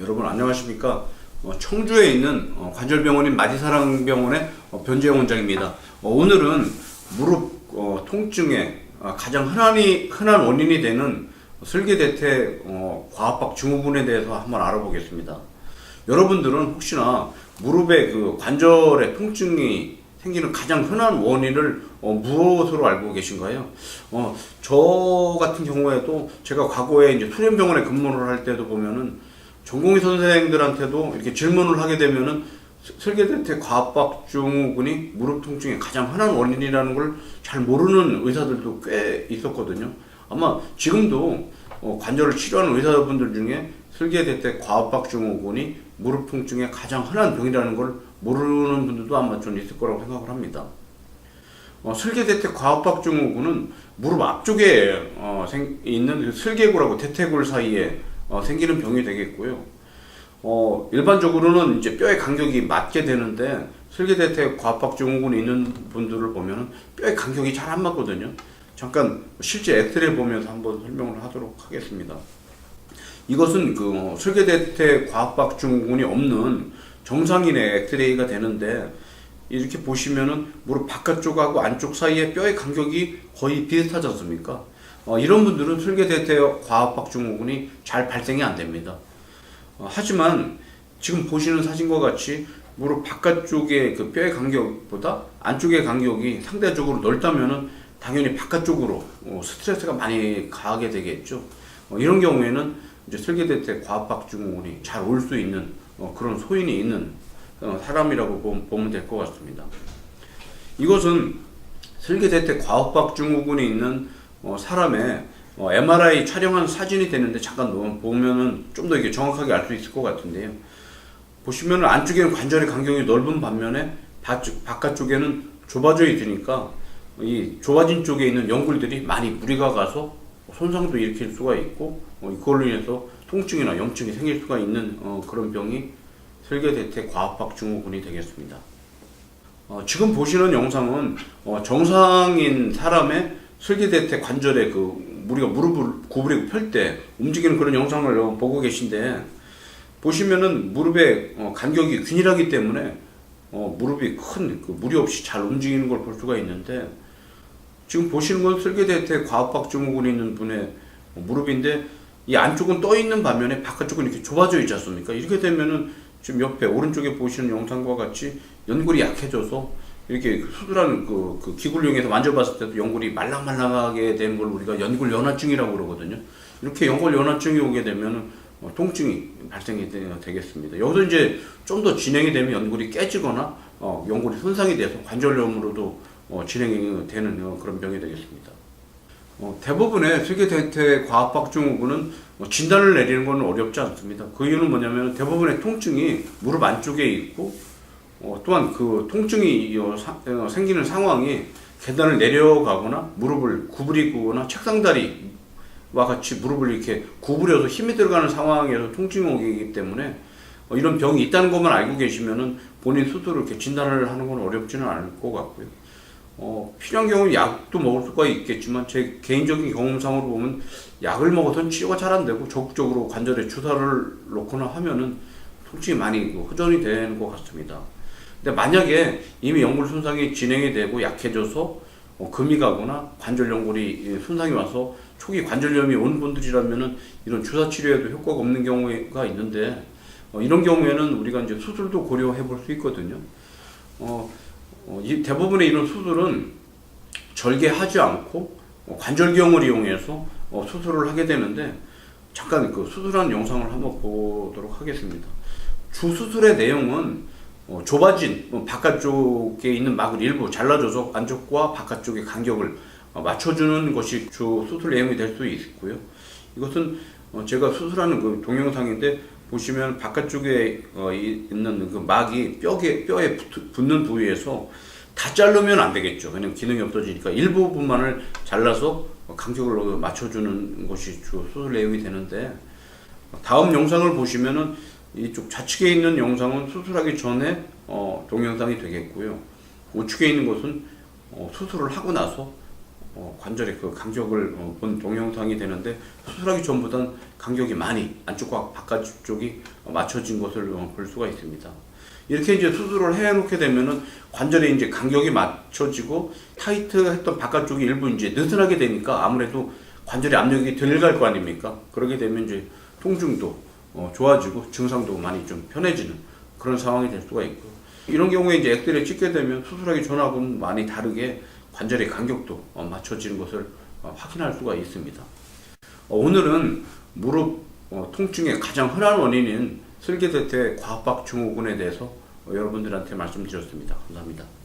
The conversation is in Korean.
여러분 안녕하십니까? 어, 청주에 있는 어, 관절병원인 마디사랑병원의 어, 변재영 원장입니다. 어, 오늘은 무릎 어, 통증의 어, 가장 흔한이, 흔한 원인이 되는 슬개대퇴 어, 과압박 증후군에 대해서 한번 알아보겠습니다. 여러분들은 혹시나 무릎의 그 관절의 통증이 생기는 가장 흔한 원인을 어, 무엇으로 알고 계신가요? 어, 저 같은 경우에도 제가 과거에 이제 소년병원에 근무를 할 때도 보면은 전공의 선생들한테도 이렇게 질문을 하게 되면은 설계대퇴 과압박 증 후군이 무릎 통증의 가장 흔한 원인이라는 걸 잘 모르는 의사들도 꽤 있었거든요. 아마 지금도 어, 관절을 치료하는 의사분들 중에 설계대퇴 과압박 증 후군이 무릎 통증의 가장 흔한 병이라는 걸 모르는 분들도 아마 좀 있을 거라고 생각을 합니다. 어, 슬개대퇴 과압박 증후군은 무릎 앞쪽에 어, 생, 있는 그 슬개골하고 대퇴골 사이에 어, 생기는 병이 되겠고요. 어, 일반적으로는 이제 뼈의 간격이 맞게 되는데 슬개대퇴 과압박 증후군이 있는 분들을 보면 뼈의 간격이 잘 안 맞거든요. 잠깐 실제 엑스레이 보면서 한번 설명을 하도록 하겠습니다. 이것은 그 어, 슬개대퇴 과압박 증후군이 없는 정상인의 엑스레이가 되는데 이렇게 보시면은 무릎 바깥쪽하고 안쪽 사이에 뼈의 간격이 거의 비슷하지 않습니까? 어, 이런 분들은 슬개대퇴 과압박 증후군이 잘 발생이 안 됩니다. 어, 하지만 지금 보시는 사진과 같이 무릎 바깥쪽의 그 뼈의 간격보다 안쪽의 간격이 상대적으로 넓다면은 당연히 바깥쪽으로 어, 스트레스가 많이 가하게 되겠죠. 어, 이런 경우에는 이제 슬개대퇴 과압박 증후군이 잘 올 수 있는 어, 그런 소인이 있는 어, 사람이라고 보- 보면 될 것 같습니다. 이것은 슬개대퇴 과압박 증후군이 있는 어, 사람의 어, MRI 촬영한 사진이 되는데 잠깐 놓- 보면은 좀 더 이게 정확하게 알 수 있을 것 같은데요. 보시면 안쪽에는 관절의 간격이 넓은 반면에 바쪽, 바깥쪽에는 좁아져 있으니까 이 좁아진 쪽에 있는 연골들이 많이 무리가 가서 손상도 일으킬 수가 있고 어, 이걸로 인해서 통증이나 염증이 생길 수가 있는 어, 그런 병이 슬개대퇴 과압박 증후군이 되겠습니다. 어, 지금 보시는 영상은 어, 정상인 사람의 슬개대퇴 관절에 그 우리가 무릎을 구부리고 펼 때 움직이는 그런 영상을 어, 보고 계신데 보시면은 무릎의 어, 간격이 균일하기 때문에 어, 무릎이 큰 그 무리 없이 잘 움직이는 걸 볼 수가 있는데 지금 보시는 건 슬개대퇴 과압박 증후군이 있는 분의 어, 무릎인데 이 안쪽은 떠 있는 반면에 바깥쪽은 이렇게 좁아져 있지 않습니까? 이렇게 되면은 지금 옆에 오른쪽에 보시는 영상과 같이 연골이 약해져서 이렇게 수술한 그, 그 기구를 이용해서 만져봤을 때도 연골이 말랑말랑하게 된걸 우리가 연골 연화증이라고 그러거든요. 이렇게 연골 연화증이 오게 되면은 어, 통증이 발생이 되- 되겠습니다. 여기서 이제 좀 더 진행이 되면 연골이 깨지거나 어, 연골이 손상이 돼서 관절염으로도 어, 진행이 되는 어, 그런 병이 되겠습니다. 어, 대부분의 슬개대퇴 과압박 증후군은 뭐 진단을 내리는 건 어렵지 않습니다. 그 이유는 뭐냐면 대부분의 통증이 무릎 안쪽에 있고 어, 또한 그 통증이 어, 사- 어, 생기는 상황이 계단을 내려가거나 무릎을 구부리거나 책상다리와 같이 무릎을 이렇게 구부려서 힘이 들어가는 상황에서 통증이 오기 때문에 어, 이런 병이 있다는 것만 알고 계시면은 본인 스스로 이렇게 진단을 하는 건 어렵지는 않을 것 같고요. 어, 필요한 경우는 약도 먹을 수가 있겠지만 제 개인적인 경험상으로 보면 약을 먹어서는 치료가 잘 안 되고 적극적으로 관절에 주사를 놓거나 하면은 통증이 많이 그 호전이 되는 것 같습니다. 근데 만약에 이미 연골 손상이 진행이 되고 약해져서 어, 금이 가거나 관절 연골이 예, 손상이 와서 초기 관절염이 온 분들이라면은 이런 주사 치료에도 효과가 없는 경우가 있는데 어, 이런 경우에는 우리가 이제 수술도 고려해 볼 수 있거든요. 어, 어, 이 대부분의 이런 수술은 절개하지 않고 어, 관절경을 이용해서 어, 수술을 하게 되는데 잠깐 그 수술하는 영상을 한번 보도록 하겠습니다. 주 수술의 내용은 어, 좁아진 어, 바깥쪽에 있는 막을 일부 잘라줘서 안쪽과 바깥쪽의 간격을 어, 맞춰주는 것이 주 수술 내용이 될 수 있고요. 이것은 어, 제가 수술하는 그 동영상인데 보시면 바깥쪽에 어, 이- 있는 그 막이 뼈에 뼈에 붙- 붙는 부위에서 다 자르면 안 되겠죠. 왜냐면 기능이 없어지니까 일부분만을 잘라서 어, 간격을 맞춰주는 것이 주 수술 내용이 되는데 다음 영상을 보시면은 이쪽 좌측에 있는 영상은 수술하기 전에 어, 동영상이 되겠고요. 우측에 있는 것은 어, 수술을 하고 나서 어, 관절의 그 간격을 어, 본 동영상이 되는데 수술하기 전보단 간격이 많이 안쪽과 바깥쪽이 어, 맞춰진 것을 어, 볼 수가 있습니다. 이렇게 이제 수술을 해놓게 되면은 관절에 이제 간격이 맞춰지고 타이트했던 바깥쪽이 일부 이제 느슨하게 되니까 아무래도 관절의 압력이 덜 갈 거 아닙니까? 그러게 되면 이제 통증도 어, 좋아지고 증상도 많이 좀 편해지는 그런 상황이 될 수가 있고 이런 경우에 이제 엑스레이 찍게 되면 수술하기 전하고는 많이 다르게 관절의 간격도 어, 맞춰지는 것을 어, 확인할 수가 있습니다. 어, 오늘은 무릎 어, 통증의 가장 흔한 원인인 슬개대퇴 과압박 증후군에 대해서 어, 여러분들한테 말씀드렸습니다. 감사합니다.